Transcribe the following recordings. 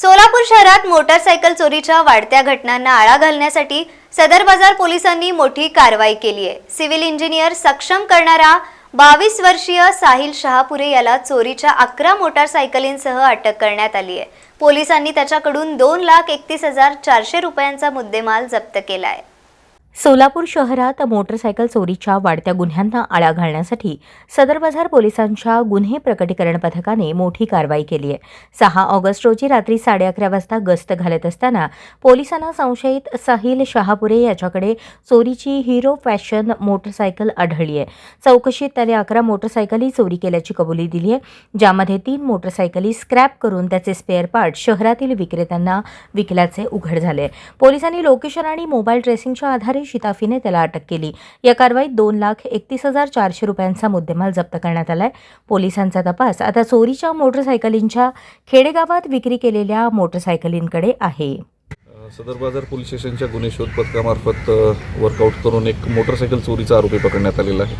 सोलापूर शहरात मोटारसायकल चोरीच्या वाढत्या घटनांना आळा घालण्यासाठी सदर बाजार पोलिसांनी मोठी कारवाई केली आहे. सिव्हिल इंजिनियर सक्षम करणारा बावीस वर्षीय साहिल शहापुरे याला चोरीच्या अकरा मोटारसायकलींसह अटक करण्यात आली आहे. पोलिसांनी त्याच्याकडून दोन लाख एकतीस हजार चारशे रुपयांचा मुद्देमाल जप्त केला आहे. सोलापूर शहरात मोटरसायकल चोरीच्या वाढत्या गुन्ह्यांना आळा घालण्यासाठी सदर बाजार पोलिसांच्या गुन्हे प्रकटीकरण पथकाने मोठी कारवाई केली आहे. सहा ऑगस्ट रोजी रात्री साडे अकरा वाजता गस्त घालत असताना पोलिसांना संशयित साहिल शहापुरे याच्याकडे चोरीची हिरो फॅशन मोटरसायकल आढळली आहे. चौकशीत त्याने अकरा मोटरसायकली चोरी केल्याची कबुली दिली आहे ज्यामध्ये तीन मोटरसायकली स्क्रॅप करून त्याचे स्पेअर पार्ट शहरातील विक्रेत्यांना विकल्याचे उघड झाले पोलिसांनी लोकेशन आणि मोबाईल ट्रेसिंगच्या आधारे शिताफीने त्याला अटक केली. या कारवाईत दोन लाख एकतीस हजार चारशे रुपयांचा मुद्देमाल जप्त करण्यात आलाय. पोलिसांचा तपास आता चोरीच्या मोटरसायकलींच्या खेडेगावात विक्री केलेल्या मोटरसायकलींकडे आहे. सदर बाजार पोलीस स्टेशनच्या गुन्हे शोध पथकामार्फत वर्कआउट करून एक मोटरसायकल चोरीचा आरोपी पकडण्यात आलेला आहे.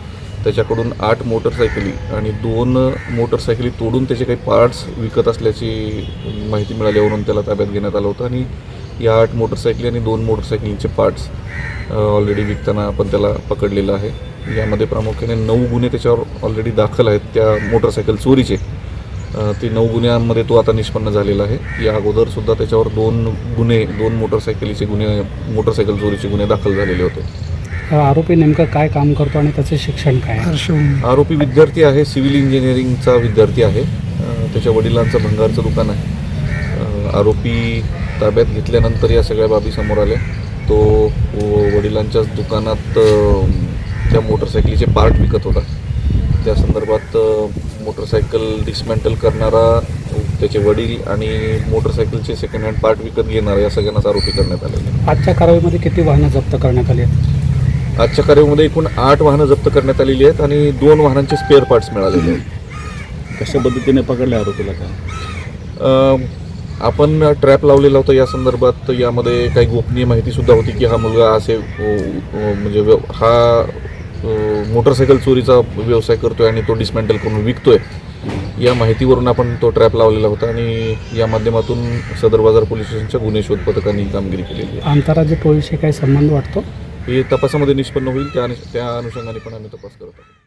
त्याच्याकडून आठ मोटरसायकली आणि दोन मोटरसायकली तोडून त्याचे काही पार्ट्स विकत असल्याची माहिती मिळाल्यावरून त्याला ताब्यात घेण्यात आलं होतं. आणि या आठ मोटरसायकली आणि दोन मोटरसायकलींचे पार्ट्स ऑलरेडी विकताना आपण त्याला पकडलेलं आहे. यामध्ये प्रामुख्याने नऊ गुन्हे त्याच्यावर ऑलरेडी दाखल आहेत त्या मोटरसायकल चोरीचे. ते नऊ गुन्ह्यांमध्ये तो आता निष्पन्न झालेला आहे. या अगोदर सुद्धा त्याच्यावर दोन गुन्हे दोन मोटरसायकलीचे गुन्हे मोटरसायकल चोरीचे गुन्हे दाखल झालेले होते. हा आरोपी नेमकं काय काम करतो आणि त्याचं शिक्षण काय आहे? आरोपी विद्यार्थी आहे सिव्हिल इंजिनिअरिंगचा विद्यार्थी आहे. त्याच्या वडिलांचं भंगारचं दुकान आहे. आरोपी ताब्यात घेतल्यानंतर या सगळ्या बाबी समोर आल्या. तो व- वडिलांच्याच दुकानात त्या मोटरसायकलीचे पार्ट विकत होता. त्या संदर्भात मोटरसायकल डिस्मॅन्टल करणारा त्याचे वडील आणि मोटरसायकलचे सेकंड हँड पार्ट विकत घेणारा या सगळ्यांनाच आरोपी करण्यात आलेले आहे. आजच्या कारवाईमध्ये किती वाहनं जप्त करण्यात आली आहेत? आजच्या कार्यक्रमामध्ये एकूण आठ वाहनं जप्त करण्यात आलेली आहेत आणि दोन वाहनांचे स्पेअर पार्ट्स मिळालेले आहेत. कशा पद्धतीने पकडले आरोपीला काय? अ, आपण ट्रॅप लावलेला होता या संदर्भात यामध्ये काही गोपनीय माहिती सुद्धा होती की हा मुलगा असे म्हणजे हा मोटरसायकल चोरीचा व्यवसाय करतोय आणि तो डिस्मॅन्टल करून विकतोय. या माहितीवरून आपण तो ट्रॅप लावलेला होता आणि या माध्यमातून सदर बाजार पोलीस स्टेशनच्या गुन्हे शोध पथकाने कामगिरी केलेली आहे. आंतरराज्य टोळीशी काही संबंध वाटतो? हे तपासामध्ये निष्पन्न होईल त्या त्या अनुषंगाने पण आम्ही तपास करत आहोत.